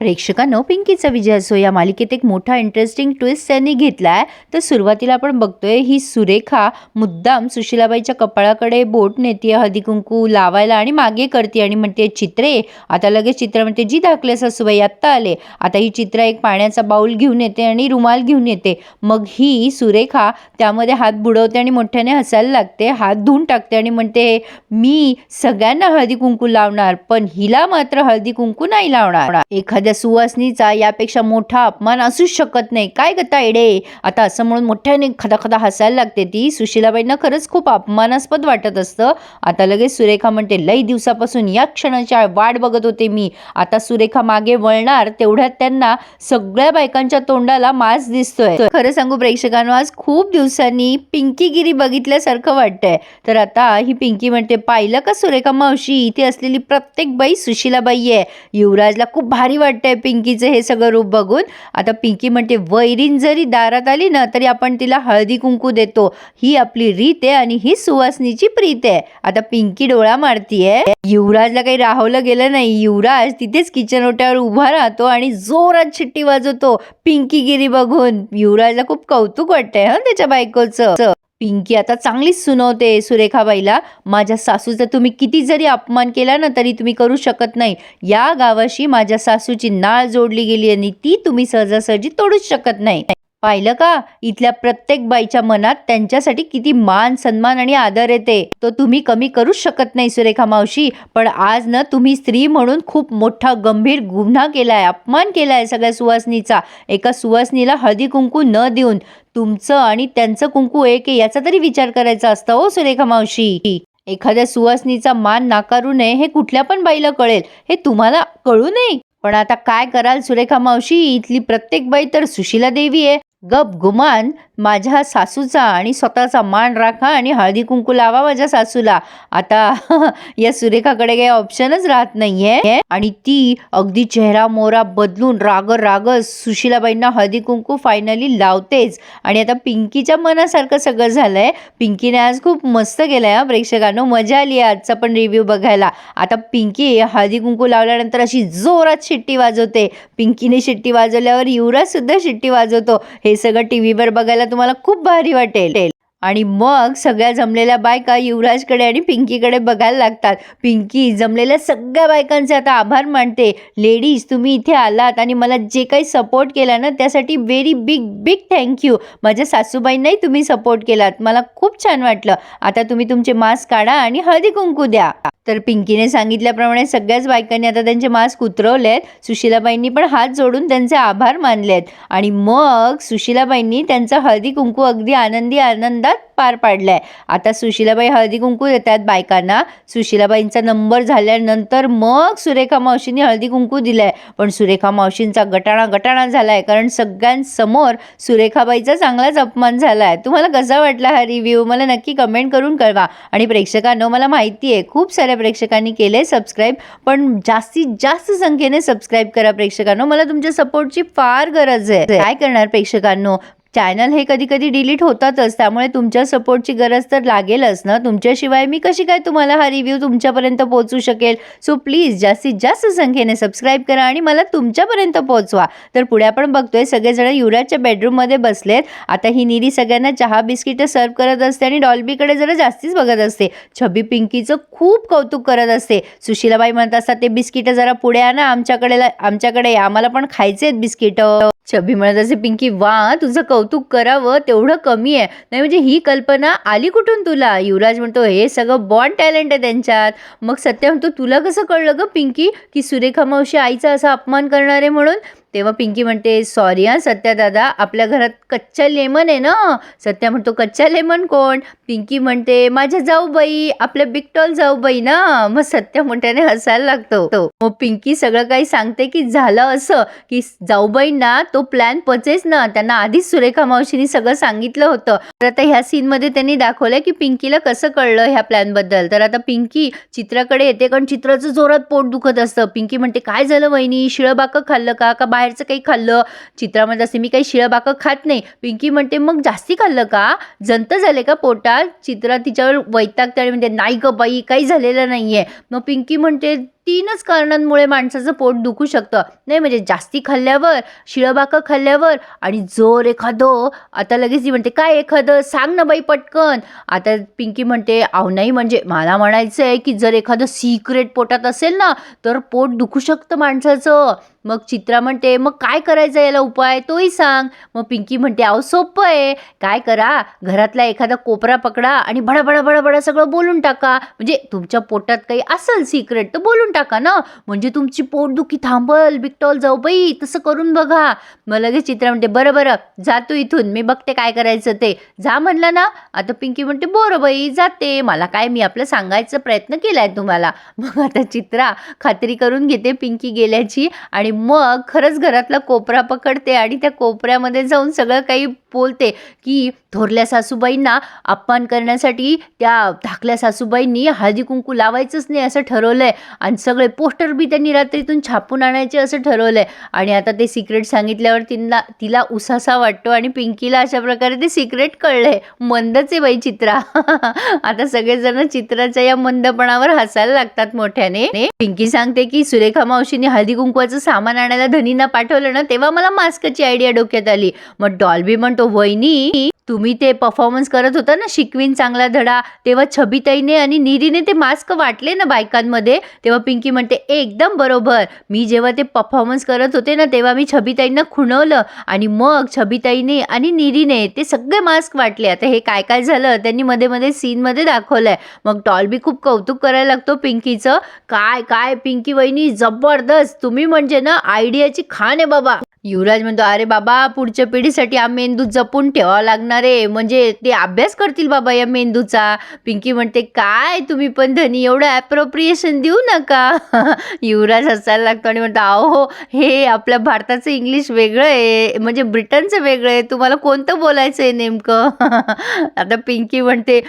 प्रेक्षकांनो पिंकीचा विजय असो या मालिकेत एक मोठा इंटरेस्टिंग ट्विस्ट त्यांनी घेतलाय. तर सुरुवातीला आपण बघतोय ही सुरेखा मुद्दाम सुशिलाबाईच्या कपाळाकडे बोट नेते हळदी कुंकू लावायला आणि मागे करते आणि म्हणते चित्रे आता लगेच चित्र म्हणते जी धाकले सासूबाई आत्ता आले. आता ही चित्र एक पाण्याचा बाऊल घेऊन येते आणि रुमाल घेऊन येते. मग ही सुरेखा त्यामध्ये हात बुडवते आणि मोठ्याने हसायला लागते. हात धुवून टाकते आणि म्हणते मी सगळ्यांना हळदी कुंकू लावणार पण हिला मात्र हळदी कुंकू नाही लावणार. एखाद्या सुवासनीचा यापेक्षा मोठा अपमान असूच शकत नाही. काय ग तायडे? आता असं म्हणून मोठ्याने खदाखदा हसायला लागते ती. सुशीलाबाईंना खरंच खूप अपमानास्पद वाटत असतं. आता लगेच सुरेखा म्हणते लई दिवसापासून या क्षणाच्या वाट बघत होते मी. आता सुरेखा मागे वळणार तेवढ्यात त्यांना सगळ्या बायकांच्या तोंडाला मास दिसतोय. खरं सांगू प्रेक्षकांनो आज खूप दिवसांनी पिंकीगिरी बघितल्यासारखं वाटतंय. तर आता ही पिंकी म्हणते पाहिलं का सुरेखा मावशी? इथे असलेली प्रत्येक बाई सुशीलाबाई आहे. युवराजला खूप भारी वाटतंय पिंकीचं हे सगळं रूप बघून. आता पिंकी म्हणते वैरीन जरी दारात आली ना तरी आपण तिला हळदी कुंकू देतो. ही आपली रीत आहे आणि ही सुवासनीची प्रीत आहे. आता पिंकी डोळा मारतीये. युवराजला काही राहवलं गेलं नाही. युवराज तिथेच किचन ओट्यावर उभा राहतो आणि जोरात शिट्टी वाजवतो पिंकी गिरी बघून. युवराजला खूप कौतुक वाटतंय हा त्याच्या बायकोचं. पिंकी आता चांगलीच सुनवते सुरेखाबाईला. माझ्या सासूचा तुम्ही किती जरी अपमान केला ना तरी तुम्ही करू शकत नाही. या गावाशी माझ्या सासूची नाळ जोडली गेली आणि ती तुम्ही सहजासहजी तोडूच शकत नाही. पाहिलं का? इथल्या प्रत्येक बाईच्या मनात त्यांच्यासाठी किती मान सन्मान आणि आदर येते. तो तुम्ही कमी करूच शकत नाही सुरेखा मावशी. पण आज ना तुम्ही स्त्री म्हणून खूप मोठा गंभीर गुन्हा केलाय अपमान केलाय सगळ्या सुवासनीचा. एका सुवासनीला हळदी कुंकू न देऊन तुमचं आणि त्यांचं कुंकू एक आहे याचा तरी विचार करायचा असता हो सुरेखा मावशी. एखाद्या सुवासनीचा मान नाकारू नये हे कुठल्या पण बाईला कळेल. हे तुम्हाला कळू नये. पण आता काय कराल सुरेखा मावशी? इथली प्रत्येक बाई तर सुशीला देवी आहे. गप गुमान माझ्या सासूचा आणि स्वतःचा मान राखा आणि हळदी कुंकू लावा माझ्या सासूला. आता या सुरेखाकडे काही ऑप्शनच राहत नाहीये. आणि ती अगदी चेहरा मोरा बदलून राग राग सुशीलाबाईंना हळदी कुंकू फायनली लावतेच. आणि आता पिंकीच्या मनासारखं सगळं झालंय. पिंकीने आज खूप मस्त केलंय प्रेक्षकांनो. मजा आली आहे आजचा पण रिव्ह्यू बघायला. आता पिंकी हळदी कुंकू लावल्यानंतर अशी जोरात शिट्टी वाजवते. पिंकीने शिट्टी वाजवल्यावर युवराज सुद्धा शिट्टी वाजवतो. हे सगळं टी व्हीवर बघायला तुम्हाला खूप भारी वाटेल. आणि मग सगळ्या जमलेल्या बायका युवराजकडे आणि पिंकीकडे बघायला लागतात. पिंकी जमलेल्या सगळ्या बायकांचे आता आभार मानते. लेडीज तुम्ही इथे आलात आणि मला जे काही सपोर्ट केला ना त्यासाठी व्हेरी बिग बिग थँक्यू माझ्या सासूबाईंनाही तुम्ही सपोर्ट केलात. मला खूप छान वाटलं. आता तुम्ही तुमचे मास्क काढा आणि हळदी कुंकू द्या. तर पिंकीने सांगितल्याप्रमाणे सगळ्याच बायकांनी आता त्यांचे मास्क उतरवले आहेत सुशीलाबाईंनी पण हात जोडून त्यांचे आभार मानले आहेत आणि मग सुशीलाबाईंनी त्यांचा हळदी कुंकू अगदी आनंदी आनंदात पार पाडलाय. आता सुशीलाबाई हळदी कुंकू देतात बायकांना. सुशीलाबाईंचा नंबर झाल्यानंतर मग सुरेखा मावशींनी हळदी कुंकू दिलाय. पण सुरेखा मावशींचा गटाणा गटाणा झालाय कारण सगळ्यांसमोर सुरेखाबाईचा चांगलाच अपमान झालाय. तुम्हाला कसा वाटला हा रिव्ह्यू मला नक्की कमेंट करून कळवा. आणि प्रेक्षकांनो मला माहिती आहे खूप साऱ्या प्रेक्षकांनी केले सबस्क्राईब पण जास्तीत जास्त संख्येने सबस्क्राईब करा प्रेक्षकांनो. मला तुमच्या सपोर्टची फार गरज आहे. काय करणार प्रेक्षकांनो? चॅनल हे कधी कधी डिलीट होतातच त्यामुळे तुमच्या सपोर्टची गरज तर लागेलच ना? तुमच्याशिवाय मी कशी काय तुम्हाला हा रिव्ह्यू तुमच्यापर्यंत पोहोचू शकेल? सो प्लीज जास्तीत जास्त संख्येने सबस्क्राईब करा आणि मला तुमच्यापर्यंत पोहोचवा. तर पुढे आपण बघतोय सगळेजण युवराजच्या बेडरूममध्ये बसलेत. आता ही निरी सगळ्यांना चहा बिस्किटं सर्व करत असते आणि डॉल्बीकडे जरा जास्तीच बघत असते. छबी पिंकीचं खूप कौतुक करत असते. सुशीलाबाई म्हणत असतात ते बिस्किटं जरा पुढे आणा आमच्याकडे आमच्याकडे या. आम्हाला पण खायचे आहेत बिस्किटं छबी म्हणत असते पिंकी वा तुझं कौतुक करावं तेवढं कमी आहे. नाही म्हणजे ही कल्पना आली कुठून तुला? युवराज म्हणतो हे सगळं बॉन टॅलेंट आहे त्यांच्यात. मग सत्य म्हणतो तुला कसं कळलं गं पिंकी की सुरेखा मावशी आईचा असा अपमान करणार आहे म्हणून? तेव्हा पिंकी म्हणते सॉरी हा सत्या दादा आपल्या घरात कच्चा लेमन आहे ना? सत्या म्हणतो कच्चा लेमन कोण? पिंकी म्हणते माझ्या जाऊबाई आपल्या बिगटॉल जाऊबाई ना? मग सत्या मोठ्याने हसायला लागतो. मग पिंकी सगळं काही सांगते की झालं असं की जाऊबाईंना तो प्लॅन पचेच ना. त्यांना आधीच सुरेखा मावशीने सगळं सांगितलं होतं. तर आता ह्या सीनमध्ये त्यांनी दाखवलंय की पिंकीला कसं कळलं ह्या प्लॅनबद्दल तर आता पिंकी चित्राकडे येते कारण चित्राचं जोरात पोट दुखत असतं. पिंकी म्हणते काय झालं वहिनी? शिळबाक खाल्लं का? का बाहेरचं काही खाल्लं चित्रामध्ये असते मी काही शिळबाकं खात नाही. पिंकी म्हणते मग जास्ती खाल्लं का? जंत झाले का पोटात? चित्रा तिच्यावर वैतागते आणि म्हणते नाही ग बाई काही झालेलं नाहीये. मग पिंकी म्हणते तीनच कारणांमुळे माणसाचं पोट दुखू शकतं. नाही म्हणजे जास्ती खाल्ल्यावर शिळबाकं खाल्ल्यावर आणि जोर एखादं आता लगेच ती म्हणते काय एखादं? सांग ना बाई पटकन. आता पिंकी म्हणते अहो नाही म्हणजे मला म्हणायचं आहे की जर एखादं सिक्रेट पोटात असेल ना तर पोट दुखू शकतं माणसाचं. मग चित्रा म्हणते मग काय करायचं याला उपाय? तोही सांग. मग पिंकी म्हणते अहो सोपं आहे. काय करा? घरातला एखादा कोपरा पकडा आणि बडा बडा बडा बडा सगळं बोलून टाका. म्हणजे तुमच्या पोटात काही असेल सिक्रेट तर बोलून टाका ना. म्हणजे तुमची पोटदुखी थांबल बिकटॉल जाऊ बाई तसं करून बघा. मग लगेच चित्रा म्हणते बरं बरं जा तू इथून मी बघते काय करायचं ते. जा म्हणलं ना. आता पिंकी म्हणते बरं बाई जाते. मला काय मी आपलं सांगायचा प्रयत्न केलाय तुम्हाला. मग आता चित्रा खात्री करून घेते पिंकी गेल्याची आणि मग खरंच घरातला कोपरा पकडते आणि त्या कोपऱ्यामध्ये जाऊन सगळं काही बोलते की थोरल्या सासूबाईंना अपमान करण्यासाठी त्या धाकल्या सासूबाईंनी हळदी कुंकू लावायचंच नाही असं ठरवलंय. आणि सगळे पोस्टर बी त्यांनी रात्रीतून छापून आणायचे असं ठरवलंय. आणि आता ते सिक्रेट सांगितल्यावर तिला तिला उसासा वाटतो आणि पिंकीला अशा प्रकारे ते सिक्रेट कळलंय. मंदच आहे बाई चित्रा. आता सगळेजण चित्राच्या या मंदपणावर हसायला लागतात मोठ्याने. पिंकी सांगते की सुरेखा मावशीने हळदी कुंकवाचं सामान आणायला धनींना पाठवलं ना तेव्हा मला मास्कची आयडिया डोक्यात आली. मग डॉल्बी म्हणतो वहिनी तुम्ही मी ते परफॉर्मन्स करत होता ना शिकवीन चांगला धडा तेव्हा छबिताईने आणि निरीने ते मास्क वाटले ना बायकांमध्ये तेव्हा पिंकी म्हणते एकदम बरोबर. मी जेव्हा ते परफॉर्मन्स करत होते ना तेव्हा मी छबिताईंना खुणवलं आणि मग छबिताईने आणि निरीने ते सगळे मास्क वाटले. आता हे काय काय झालं? त्यांनी मध्ये मध्ये सीनमध्ये दाखवलंय. मग टॉलबी खूप कौतुक करायला लागतो पिंकीचं. काय काय पिंकी वहिनी? जबरदस्त. तुम्ही म्हणजे ना आयडियाची खाण आहे बाबा. युवराज म्हणतो अरे बाबा पुढच्या पिढीसाठी हा मेंदू जपून ठेवावा लागणार आहे. म्हणजे ते अभ्यास करतील बाबा या मेंदूचा. पिंकी म्हणते काय? तुम्ही पण धनी एवढं ॲप्रोप्रिएशन देऊ नका. युवराज हसायला लागतो आणि म्हणतो अहो हो, हे आपल्या भारताचं इंग्लिश वेगळं आहे. म्हणजे ब्रिटनचं वेगळं आहे. तुम्हाला कोणतं बोलायचं आहे नेमकं? आता पिंकी म्हणते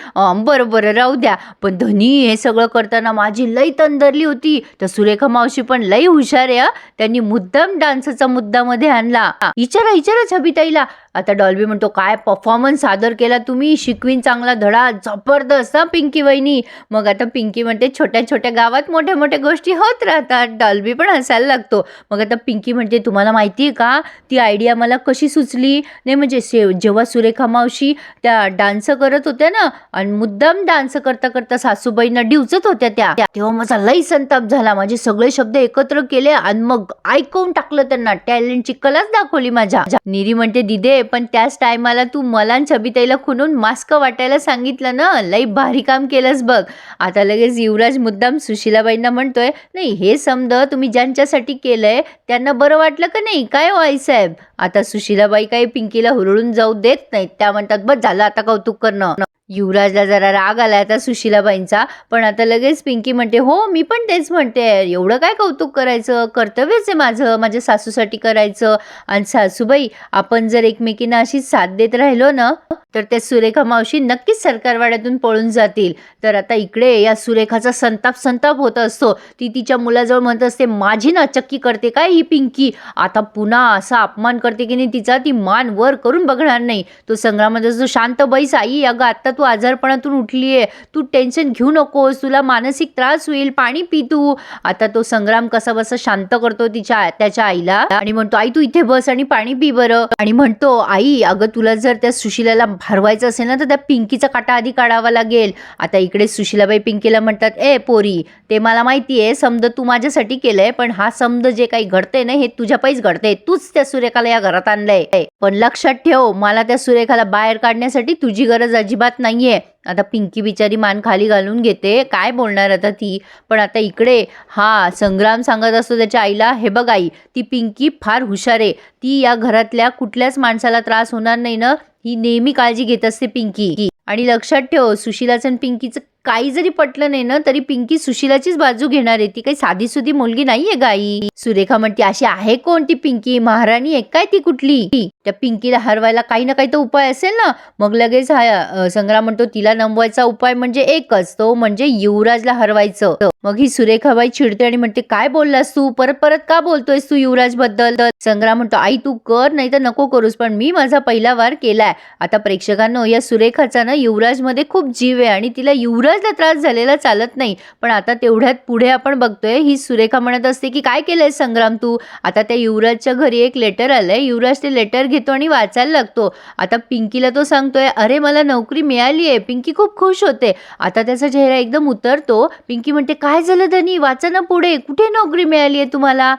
बरं बरं राहू द्या. पण धनी हे सगळं करताना माझी लई तंदरली होती. तर सुरेखा मावशी पण लई हुशार आहे त्यांनी मुद्दाम डान्सचा मुद्दामध्ये आणला. इचारा इचारा छबिताईला. आता डॉल्बी म्हणतो काय परफॉर्मन्स सादर केला तुम्ही? शिकवीन चांगला धडा. जबरदस्त हा पिंकी वहिनी. मग आता पिंकी म्हणते छोट्या छोट्या गावात मोठ्या मोठ्या गोष्टी होत राहतात. डॉल्बी पण हसायला लागतो. मग आता पिंकी म्हणते तुम्हाला माहिती आहे का? ती आयडिया मला कशी सुचली? नाही म्हणजे से जेव्हा सुरेखा मावशी त्या डान्स करत होत्या ना आणि मुद्दाम डान्स करता करता सासूबाईंना डिवचत होत्या त्या. तेव्हा माझा लई संताप झाला. माझे सगळे शब्द एकत्र केले आणि मग ऐकवून टाकलं त्यांना. टॅलेंटची कलाच दाखवली माझ्या. निरी म्हणते दिदे पण त्याच टायमाला तू मला छबिताईला खुनून मास्क वाटायला सांगितलं ना? लई भारी काम केलंस बघ. आता लगेच युवराज मुद्दाम सुशीलाबाईंना म्हणतोय नाही हे समज तुम्ही ज्यांच्यासाठी केलंय त्यांना बरं वाटलं का नाही? काय हो वाई आईसाहेब आता सुशीलाबाई काही पिंकीला हुरळून जाऊ देत नाहीत. त्या म्हणतात बस झालं आता कौतुक करणं. युवराजला जरा राग आलाय आता सुशीलाबाईंचा पण आता लगेच पिंकी म्हणते हो मी पण तेच म्हणते एवढं काय कौतुक करायचं? कर्तव्यच आहे माझं माझ्या सासूसाठी करायचं. आणि सासूबाई आपण जर एकमेकींना अशी साथ देत राहिलो ना तर त्या सुरेखा मावशी नक्कीच सरकारवाड्यातून पळून जातील. तर आता इकडे या सुरेखाचा संताप संताप होत असतो. ती तिच्या मुलाजवळ म्हणत असते माझी ना चक्की करते काय ही पिंकी? आता पुन्हा असा अपमान करते की नाही तिचा? ती मान वर करून बघणार नाही. तो संग्रामाचा जो शांत बैस आई अगं आत्ता तू आजारपणातून उठली आहे तू टेन्शन घेऊ नकोस. तुला मानसिक त्रास होईल. पाणी पी तू. आता तो संग्राम कसा बसा शांत करतो तिच्या त्याच्या आईला. आणि म्हणतो आई तू इथे बस आणि पाणी पी बरं. आणि म्हणतो आई अगं तुला जर त्या सुशिलाला भारवायचं असेल ना तर त्या पिंकीचा काटा आधी काढावा लागेल. आता इकडे सुशिलाबाई पिंकीला म्हणतात ए पोरी ते मला माहिती आहे समज तू माझ्यासाठी केलंय पण हा समज जे काही घडतंय ना हे तुझ्या पैस घडतंय. तूच त्या सुरेखाला या घरात आणलंय. पण लक्षात ठेव मला त्या सुरेखाला बाहेर काढण्यासाठी तुझी गरज अजिबात नाहीये. आता पिंकी बिचारी मान खाली घालून घेते. काय बोलणार आता ती? पण आता इकडे हा संग्राम सांगत असतो त्याच्या आईला हे बघ आई ती पिंकी फार हुशार आहे. ती या घरातल्या कुठल्याच माणसाला त्रास होणार नाही ना? ही नेहमी काळजी घेत असते पिंकी. आणि लक्षात ठेव सुशिलाचं पिंकीचं काही जरी पटलं नाही ना तरी पिंकी सुशिलाचीच बाजू घेणार आहे. ती काही साधी सुधी मुलगी नाहीये गाई सुरेखा म्हणते अशी आहे कोण ती पिंकी? महाराणी आहे काय ती कुठली? त्या पिंकीला हरवायला काही ना काही तर उपाय असेल ना. मग लगेच हा संग्राम म्हणतो तिला नमवायचा उपाय म्हणजे एकच तो म्हणजे युवराजला हरवायचं. मग ही सुरेखाबाई चिडते आणि म्हणते काय बोललास तू? परत परत का बोलतोयस तू युवराजबद्दल संग्राम म्हणतो आई तू कर नाही तर नको करूस पण मी माझा पहिला वार केलाय. आता प्रेक्षकांना या सुरेखाचा ना युवराजमध्ये खूप जीव आहे आणि तिला युवराज युवराजला त्रास झालेला चालत नाही. पण आता तेवढ्यात पुढे आपण बघतोय ही सुरेखा म्हणत असते की काय केलंय संग्राम तू? आता त्या युवराजच्या घरी एक लेटर आलंय. युवराज ते लेटर घेतो आणि वाचायला लागतो. आता पिंकीला तो सांगतोय अरे मला नोकरी मिळाली आहे पिंकी खूप खुश होते. आता त्याचा चेहरा एकदम उतरतो. पिंकी म्हणते काय झालं धनी? वाचा ना पुढे. कुठे नोकरी मिळाली आहे तुम्हाला?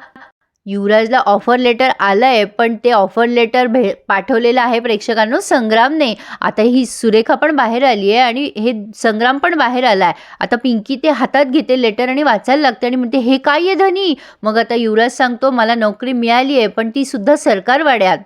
युवराजला ऑफर लेटर आलं आहे पण ते ऑफर लेटर भे पाठवलेलं आहे प्रेक्षकांनो संग्रामने. आता ही सुरेखा पण बाहेर आली आहे आणि हे संग्राम पण बाहेर आला आहे आता पिंकी ते हातात घेते लेटर आणि वाचायला लागते आणि म्हणते हे काय आहे धनी? मग आता युवराज सांगतो मला नोकरी मिळाली आहे पण ती सुद्धा सरकारवाड्यात.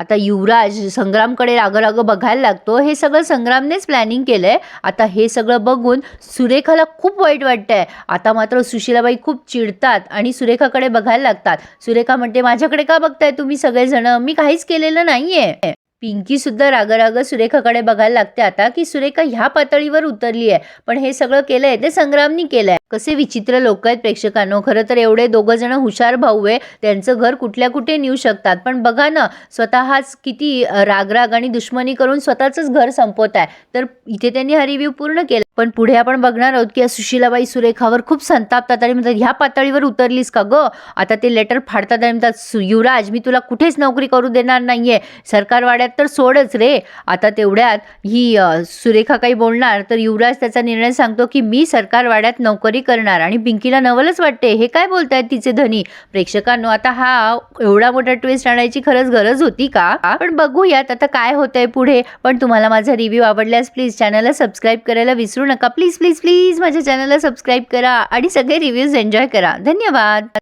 आता युवराज संग्रामकडे रागराग बघायला लागतो. हे सगळं संग्रामनेच प्लॅनिंग केलं आहे आता हे सगळं बघून सुरेखाला खूप वाईट वाटतंय. आता मात्र सुशीलाबाई खूप चिडतात आणि सुरेखाकडे बघायला लागतात. सुरेखा म्हणते माझ्याकडे का बघताय तुम्ही सगळेजण? मी काहीच केलेलं नाही आहे सुद्धा रागराग सुरेखाकडे बघायला लागते आता की सुरेखा ह्या पातळीवर उतरली आहे. पण हे सगळं केलंय ते संग्रामनी केलंय. कसे विचित्र लोक आहेत प्रेक्षकांनो. खरं तर एवढे दोघं जण हुशार भाऊ आहे. त्यांचं घर कुठल्या कुठे नेऊ शकतात. पण बघा ना स्वतःच किती रागराग आणि दुश्मनी करून स्वतःचंच घर संपवत आहे. तर इथे त्यांनी हा रिव्ह्यू पूर्ण केला. पण पुढे आपण बघणार आहोत की सुशीलाबाई सुरेखावर खूप संतापतात आणि म्हणतात ह्या पातळीवर उतरलीस का ग? आता ते लेटर फाडतात आणि म्हणतात "सु- युवराज मी तुला कुठेच नोकरी करू देणार नाहीये. सरकारवाड्यात तर सोडच रे. आता तेवढ्यात ही सुरेखा काही बोलणार तर युवराज त्याचा निर्णय सांगतो की मी सरकारवाड्यात नोकरी करणार आणि पिंकीला नवलच वाटते. हे काय बोलतायत तिचे धनी? प्रेक्षकांनो आता हा एवढा मोठा ट्विस्ट आणायची खरंच गरज होती का? पण बघूयात आता काय होतंय पुढे. पण तुम्हाला माझा रिव्ह्यू आवडल्यास प्लीज चॅनलला सबस्क्राईब करायला विसरू नका. प्लीज प्लीज प्लीज माझ्या चॅनलला सबस्क्राईब करा आणि सगळे रिव्ह्यूज एन्जॉय करा. धन्यवाद.